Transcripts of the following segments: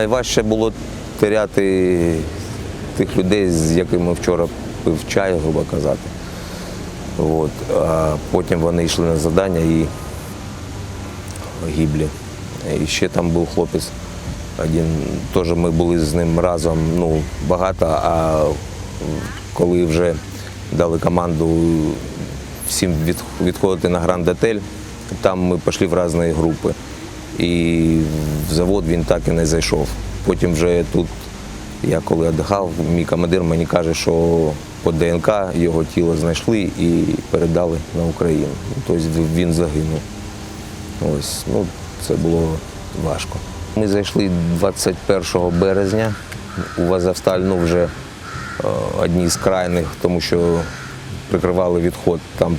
Найважче було теряти тих людей, з якими вчора пив чай, грубо казати. От. А потім вони йшли на завдання і гиблі. І ще там був хлопець один, теж ми були з ним разом ну, багато, а коли вже дали команду всім відходити на гранд-отель, там ми пішли в різні групи. І в завод він так і не зайшов. Потім вже тут, я коли віддихав, мій командир мені каже, що по ДНК його тіло знайшли і передали на Україну. Тобто він загинув. Ось, ну, це було важко. Ми зайшли 21 березня у Азовсталь, ну вже е, одні з крайних, тому що прикривали відход. Там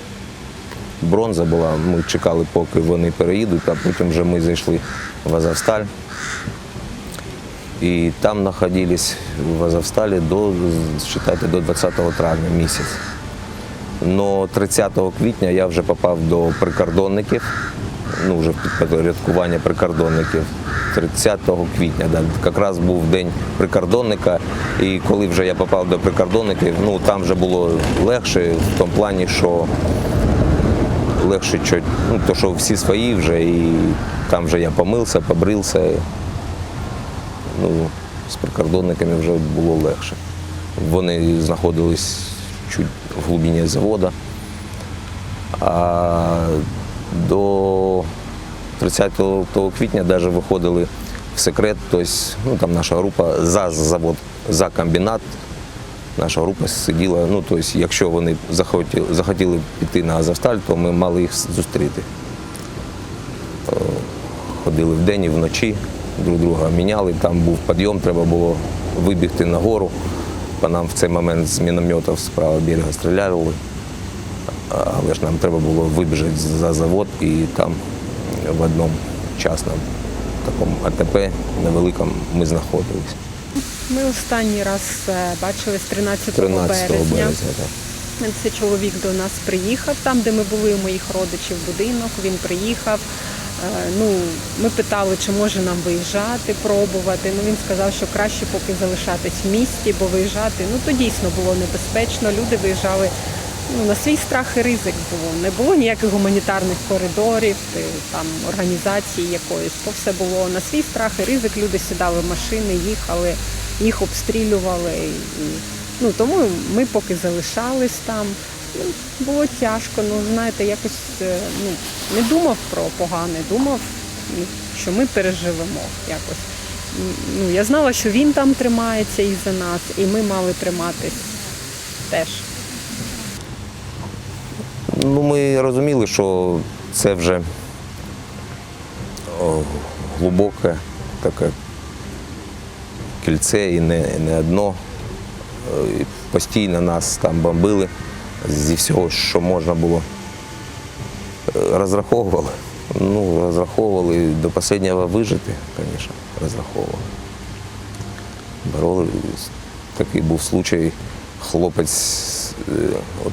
бронза була, ми чекали, поки вони переїдуть, а потім вже ми зайшли в Азовсталь. І там знаходились в Азовсталі до, считайте, до 20 травня місяць. Но 30 квітня я вже попав до прикордонників, ну вже підпорядкування прикордонників. 30 квітня, да, якраз був день прикордонника. І коли вже я попав до прикордонників, ну там вже було легше в тому плані, що легше ну, то, що всі свої вже, і там вже я помився, побрився. Ну, з прикордонниками вже було легше. Вони знаходились чуть в глибині заводу. А до 30 квітня навіть виходили в секрет, тобто ну, там наша група за завод, за комбінат. Наша група сиділа, ну тобто, якщо вони захотіли, захотіли піти на Азовсталь, то ми мали їх зустріти. Е, Ходили вдень і вночі, друг друга міняли, там був підйом, треба було вибігти на гору. По нам в цей момент з мінометів з правого берега стріляли, але ж нам треба було вибіжати за завод і там в одному частному такому АТП невеликому ми знаходились. Ми останній раз е, бачились 13, 13 березня. березня. так. Це чоловік до нас приїхав, там, де ми були у моїх родичів будинок, він приїхав. Е, Ну, ми питали, чи може нам виїжджати, пробувати. Ну він сказав, що краще поки залишатись в місті, бо виїжджати ну то дійсно було небезпечно. Люди виїжджали ну, на свій страх і ризик було. Не було ніяких гуманітарних коридорів, е, там організації якоїсь. То все було на свій страх і ризик. Люди сідали в машини, їхали, їх обстрілювали. І, ну тому ми поки залишались там. Ну, Було тяжко, ну знаєте, якось е, ну, не думав про погане, думав, ну, що ми переживемо якось. Ну, я знала, що він там тримається і за нас, і ми мали триматись теж. Ну, ми розуміли, що це вже глибоке таке кільце і не, не одно. Е, і Постійно нас там бомбили зі всього, що можна було. Е, Розраховували. Ну, розраховували до останнього вижити, звісно, розраховували. Боролись. Такий був случай. Хлопець, е,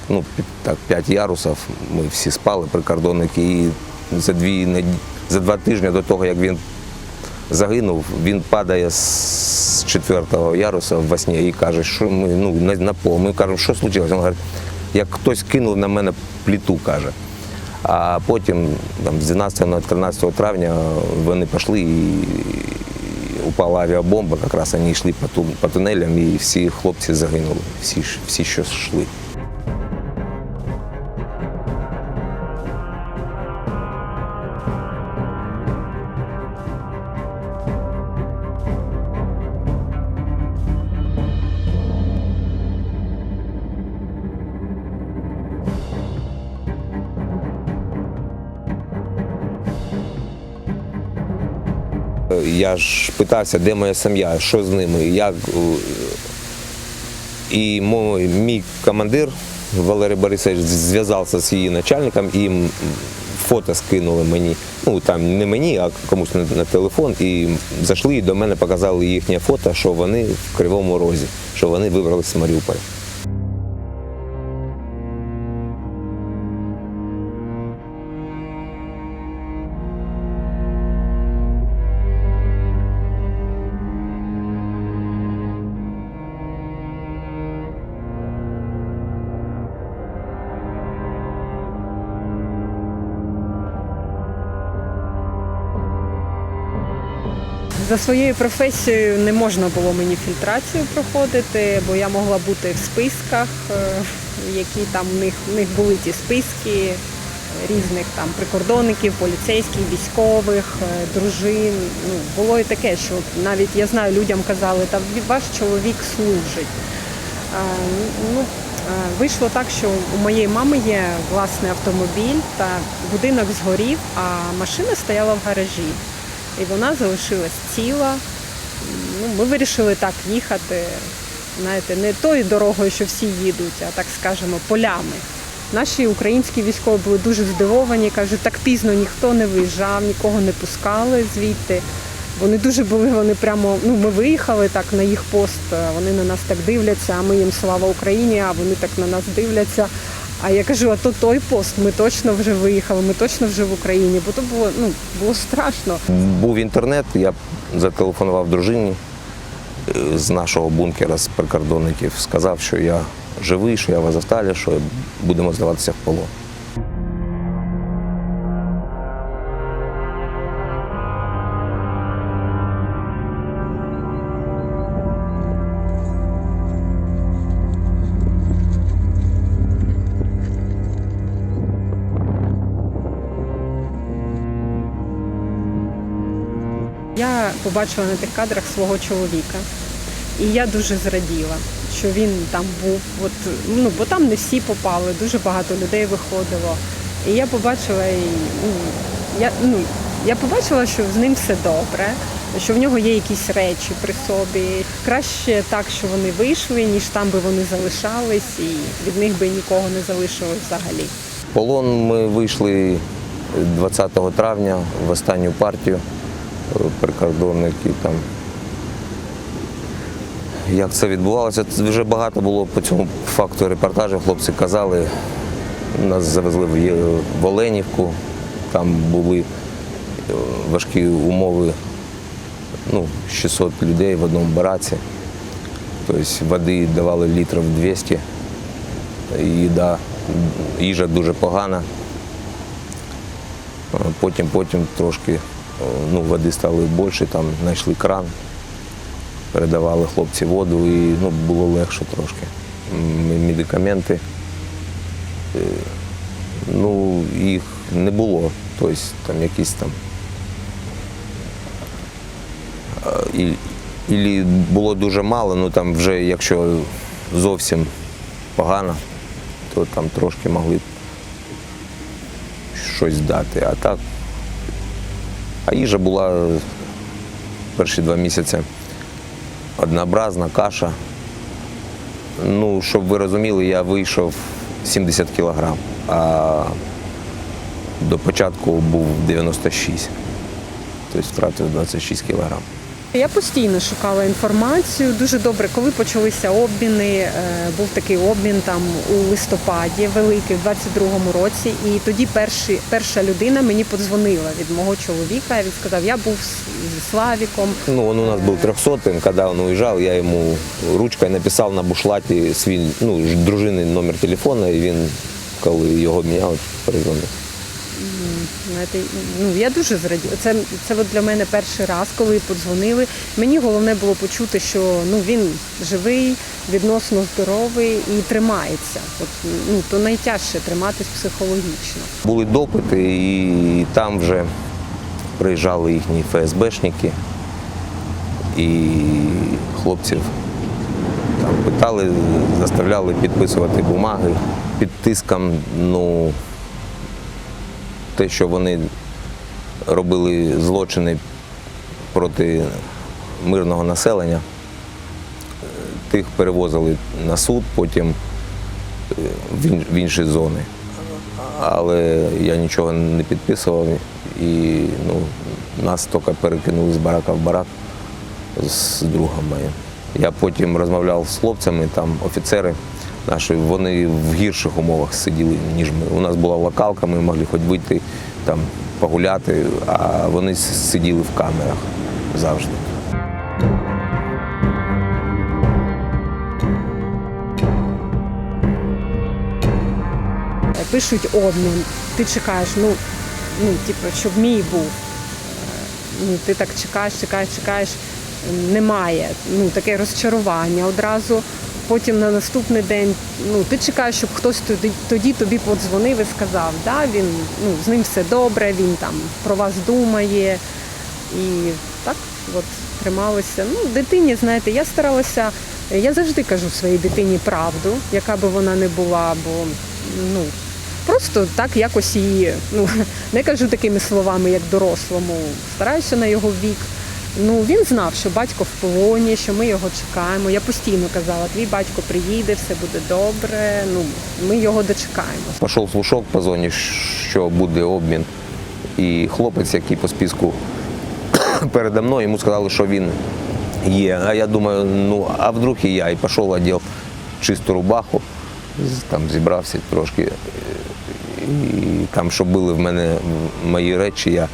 ну, так, п'ять ярусів, ми всі спали, прикордонники, і за, дві, за два тижні до того, як він загинув, він падає з четвертого яруса в сні і каже, що ми ну, на, пол. Ми кажемо, що случилось? Він говорить, як хтось кинув на мене пліту, каже. А потім там, з 12 на 13 травня вони пішли і упала авіабомба, якраз вони йшли по тунелям і всі хлопці загинули, всі, всі що йшли. Я ж питався, де моя сім'я, що з ними, як. е, І мой, мій командир Валерій Борисович зв'язався з її начальником і фото скинули мені. Ну там не мені, а комусь на, на телефон. І зайшли і до мене показали їхнє фото, що вони в Кривому Розі, що вони вибралися з Маріуполя. За своєю професією не можна було мені фільтрацію проходити, бо я могла бути в списках, е, які там в них, в них були ті списки різних там прикордонників, поліцейських, військових, е, дружин. Ну, було і таке, що навіть я знаю, людям казали, та ваш чоловік служить. Е, Ну, вийшло так, що у моєї мами є власний автомобіль, та будинок згорів, а машина стояла в гаражі. І вона залишилась ціла. Ну, ми вирішили так їхати, знаєте, не тою дорогою, що всі їдуть, а так скажемо, полями. Наші українські військові були дуже здивовані, кажуть, так пізно ніхто не виїжджав, нікого не пускали звідти. Вони дуже були, вони прямо, ну ми виїхали так на їх пост, вони на нас так дивляться, а ми їм слава Україні, а вони так на нас дивляться. А я кажу, а то той пост, ми точно вже виїхали, ми точно вже в Україні, бо то було, ну, було страшно. Був інтернет, я зателефонував дружині е, з нашого бункера, з прикордонників, сказав, що я живий, що я в Азовсталі, що будемо здаватися в полон. Я побачила на тих кадрах свого чоловіка, і я дуже зраділа, що він там був. От, ну, бо там не всі попали, дуже багато людей виходило. І я побачила, і, ну, я, ну, я побачила, що з ним все добре, що в нього є якісь речі при собі. Краще так, що вони вийшли, ніж там би вони залишались, і від них би нікого не залишилось взагалі. Полон ми вийшли 20 травня в останню партію прикордонники там. Як це відбувалося? Вже багато було по цьому факту репортажів. Хлопці казали, нас завезли в Оленівку, там були е, важкі умови, ну, 600 людей в одному бараці. Тобто води давали літрів 200, їда, їжа дуже погана. Потім, потім трошки е, ну, води стало більше, там знайшли кран, передавали хлопці воду і ну, було легше трошки. Медикаменти, е, ну, їх не було. Тобто там якісь там. е, І, і було дуже мало, ну там вже якщо зовсім погано, то там трошки могли щось дати. А так. А їжа була перші два місяці однообразна, каша. Ну, щоб ви розуміли, я вийшов 70 кілограм, а до початку був 96. Тобто втратив 26 кілограм. Я постійно шукала інформацію. Дуже добре, коли почалися обміни. е, Був такий обмін там у листопаді, великий, в 22-му році. І тоді перші, перша людина мені подзвонила від мого чоловіка. Він сказав, я був з- Славіком. Ну, он у нас был 300 когда он уезжал, я ему ручкой написав на бушлаті свій ну, дружини номер телефона, і він, коли його міняв, перезвонив. Знаєте, ну я дуже зраділа. Це, це от для мене перший раз, коли подзвонили. Мені головне було почути, що ну він живий, відносно здоровий і тримається. От ну то найтяжче триматись психологічно. Були допити, і там вже приїжджали їхні ФСБшники, і хлопців там питали, заставляли підписувати бумаги під тиском, ну, те, що вони робили злочини проти мирного населення, тих перевозили на суд, потім е, в інші зони але я нічого не підписував і ну, нас тільки перекинули з барака в барак з другом моїм. Я потім розмовляв з хлопцями, там офіцери наші, вони в гірших умовах сиділи, ніж ми. У нас була локалка, ми могли хоч вийти там погуляти, а вони сиділи в камерах завжди. Пишуть обмін, ти чекаєш, ну, ну типу, щоб мій був. Е, ну, ти так чекаєш, чекаєш, чекаєш, немає. Ну, таке розчарування одразу. Потім на наступний день ну, ти чекаєш, щоб хтось тоді, тоді тобі подзвонив і сказав, да, він, ну, з ним все добре, він там про вас думає. І так от трималося. Ну, дитині, знаєте, я старалася, я завжди кажу своїй дитині правду, яка би вона не була, бо ну, просто так якось її, ну, не кажу такими словами, як дорослому, стараюся на його вік. Ну, він знав, що батько в полоні, що ми його чекаємо. Я постійно казала, твій батько приїде, все буде добре. Ну, ми його дочекаємо. Пішов слушок по зоні, що буде обмін. І хлопець, який по списку передо мною, йому сказали, що він є. А я думаю, ну а вдруг і я. І пішов одів чисту рубаху, там зібрався трошки. І там, що були в мене мої речі, я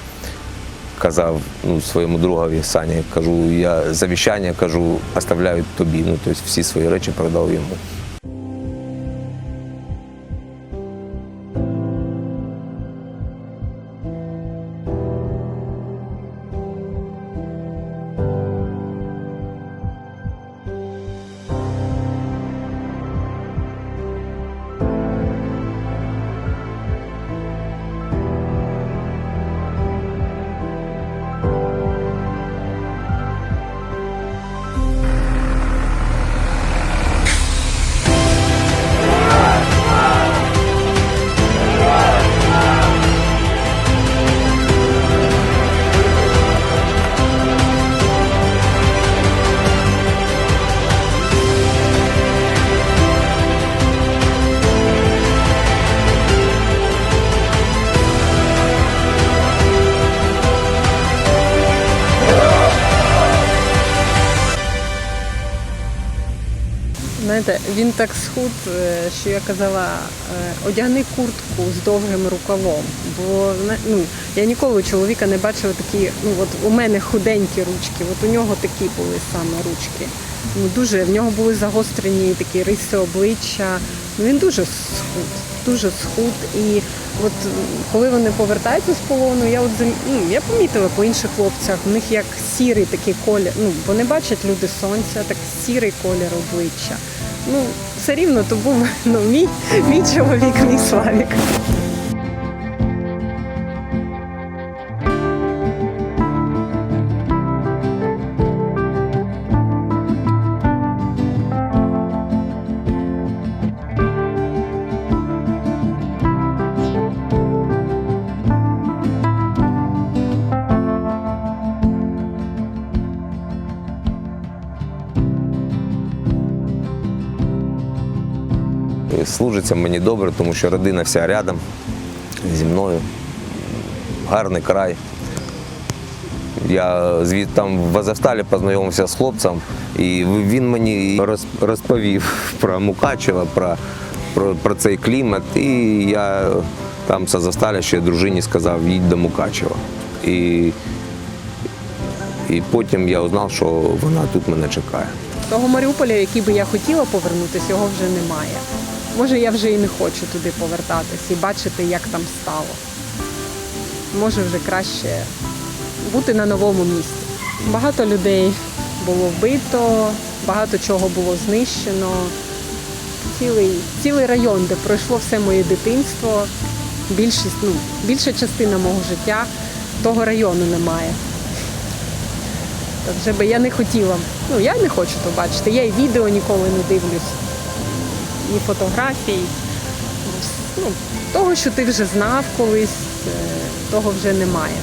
казав ну, своєму другові Сані, кажу, я завіщання кажу, оставляю тобі. Ну, тобто всі свої речі передав йому. Знаєте, він так схуд, е, що я казала, е, одягни куртку з довгим рукавом. Бо ну, я ніколи у чоловіка не бачила такі, ну от у мене худенькі ручки, от у нього такі були саме ручки. Ну, дуже, в нього були загострені такі риси обличчя. Ну, він дуже схуд, дуже схуд. І от коли вони повертаються з полону, я от ну, я помітила по інших хлопцях, в них як сірий такий колір. Ну, не бачать люди сонця, так сірий колір обличчя. Ну, все рівно то був ну, мій, мій чоловік, мій Славік. Служиться мені добре, тому що родина вся рядом зі мною. Гарний край. Я звід там в Азовсталі познайомився з хлопцем, і він мені розповів про Мукачева, про, про, про цей клімат. І я там з Азовсталя ще дружині сказав, їдь до Мукачева. І, і потім я узнав, що вона тут мене чекає. Того Маріуполя, який би я хотіла повернутися, його вже немає. Може, я вже і не хочу туди повертатись і бачити, як там стало. Може, вже краще бути на новому місці. Багато людей було вбито, багато чого було знищено. Цілий, цілий район, де пройшло все моє дитинство, більшість, ну, більша частина мого життя того району немає. Так вже би я не хотіла. Ну, я не хочу то бачити. Я і відео ніколи не дивлюсь, і фотографій. Ну, того, що ти вже знав колись, е, того вже немає.